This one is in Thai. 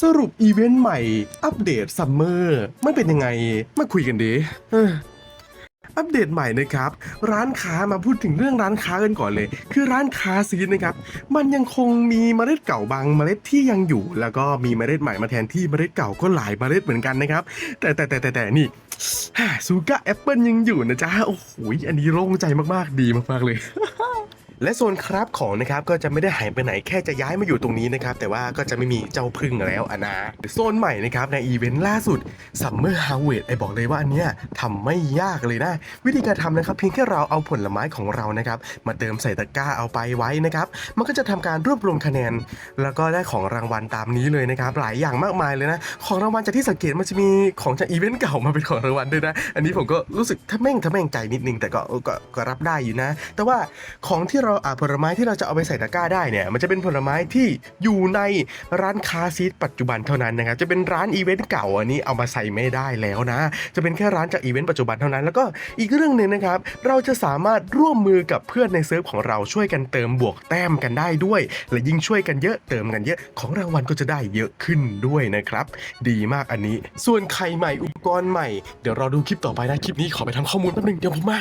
สรุปอีเวนต์ใหม่ อัปเดตซัมเมอร์มันเป็นยังไง มาคุยกันดีอัปเดตใหม่นะครับ ร้านค้ามาพูดถึงเรื่องร้านค้ากันก่อนเลย คือร้านค้าซีดนะครับ มันยังคงมีเมล็ดเก่าบางเมล็ดที่ยังอยู่ แล้วก็มีเมล็ดใหม่มาแทนที่เมล็ดเก่าก็หลายเมล็ดเหมือนกันนะครับ แต่แต่แต่แต่แต่นี่ซูก้าแอปเปิลยังอยู่นะจ๊ะโอ้โหอันนี้โล่งใจมากๆดีมากๆเลย และโซนครับของนะครับก็จะไม่ได้หายไปไหนแค่จะย้ายมาอยู่ตรงนี้นะครับแต่ว่าก็จะไม่มีเจ้าพึ่งแล้วอนะโซนใหม่นะครับในอีเวนต์ล่าสุด Summer Harvest ไอบอกเลยว่าอันเนี้ยทำไม่ยากเลยนะ วิธีการทำนะครับ เพียงแค่เราเอาผลไม้ของเรานะครับมาเติมใส่ตะกร้าเอาไปไว้นะครับมันก็จะทำการรวบรวมคะแนน แล้วก็ได้ของรางวัลตามนี้เลยนะครับหลายอย่างมากมายเลยนะของรางวัลจากที่สังเกตมันจะมีของจากอีเวนต์เก่ามาเป็นของรางวัลด้วยนะอันนี้ผมก็รู้สึกทะแม่งทะแม่งใจนิดนึงแต่ก็ก็ก็รับได้อยู่นะ แต่ว่าของที่เราอ่าผลไม้ที่เราจะเอาไปใส่ตะกร้าได้เนี่ยมันจะเป็นผลไม้ที่อยู่ในร้านค้าซีดปัจจุบันเท่านั้นนะครับจะเป็นร้านอีเวนต์เก่าอันนี้เอามาใส่ไม่ได้แล้วนะ จะเป็นแค่ร้านจากอีเวนต์ปัจจุบันเท่านั้น แล้วก็อีกเรื่องหนึ่งนะครับเราจะสามารถร่วมมือกับเพื่อนในเซิร์ฟของเราช่วยกันเติมบวกแต้มกันได้ด้วย และยิ่งช่วยกันเยอะเติมกันเยอะของรางวัลก็จะได้เยอะขึ้นด้วยนะครับ ดีมากอันนี้ ส่วนไข่ใหม่อุปกรณ์ใหม่เดี๋ยวรอดูคลิปต่อไปนะคลิปนี้ขอไปทำข้อมูลแป๊บนึงเดี๋ยวผมมา